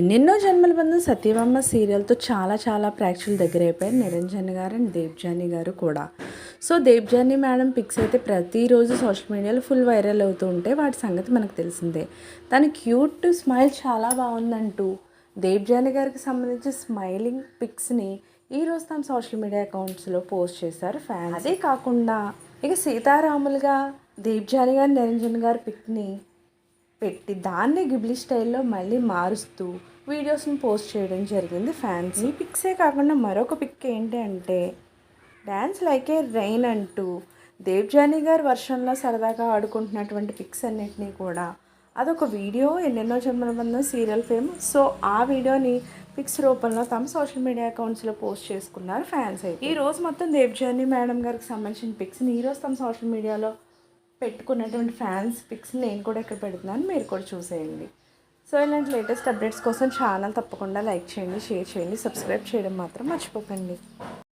ఎన్నెన్నో జన్మల బంధం సత్యభామ సీరియల్తో చాలా చాలా ప్రేక్షకుల దగ్గర అయిపోయారు నిరంజన్ గారు అండ్ దేవ్జాని గారు కూడా. సో దేవ్జాని మేడం పిక్స్ అయితే ప్రతిరోజు సోషల్ మీడియాలో ఫుల్ వైరల్ అవుతూ ఉంటే వాటి సంగతి మనకు తెలిసిందే. తన క్యూట్ స్మైల్ చాలా బాగుందంటూ దేవ్జాని గారికి సంబంధించి స్మైలింగ్ పిక్స్ని ఈరోజు తన సోషల్ మీడియా అకౌంట్స్లో పోస్ట్ చేశారు ఫ్యాన్స్. అదే కాకుండా ఇక సీతారాములుగా దేవ్జాని గారు నిరంజన్ గారి పిక్ని పెట్టి దాన్ని గిబ్లీ స్టైల్లో మళ్ళీ మారుస్తూ వీడియోస్ని పోస్ట్ చేయడం జరిగింది ఫ్యాన్స్ ఈ పిక్సే కాకుండా మరొక పిక్ ఏంటి అంటే డ్యాన్స్ లైక్ ఏ రెయిన్ అంటూ దేవ్జానీ గారు వర్షంలో సరదాగా ఆడుకుంటున్నటువంటి పిక్స్ అన్నిటినీ కూడా అదొక వీడియో ఎన్నెన్నో జన్మబంధం సీరియల్ ఫేమ్. సో ఆ వీడియోని పిక్స్ రూపంలో తమ సోషల్ మీడియా అకౌంట్స్లో పోస్ట్ చేసుకున్నారు ఫ్యాన్స్ అయితే. ఈ రోజు మొత్తం దేవ్జానీ మేడం గారికి సంబంధించిన పిక్స్ని ఈరోజు తమ సోషల్ మీడియాలో పెట్టుకున్నటువంటి ఫ్యాన్స్ పిక్స్ నేను కూడా ఇక్కడ పెడుతున్నాను మీరు కూడా చూసేయండి. సో ఇలాంటి లేటెస్ట్ అప్డేట్స్ కోసం ఛానల్ తప్పకుండా లైక్ చేయండి షేర్ చేయండి సబ్స్క్రైబ్ చేయడం మాత్రం మర్చిపోకండి.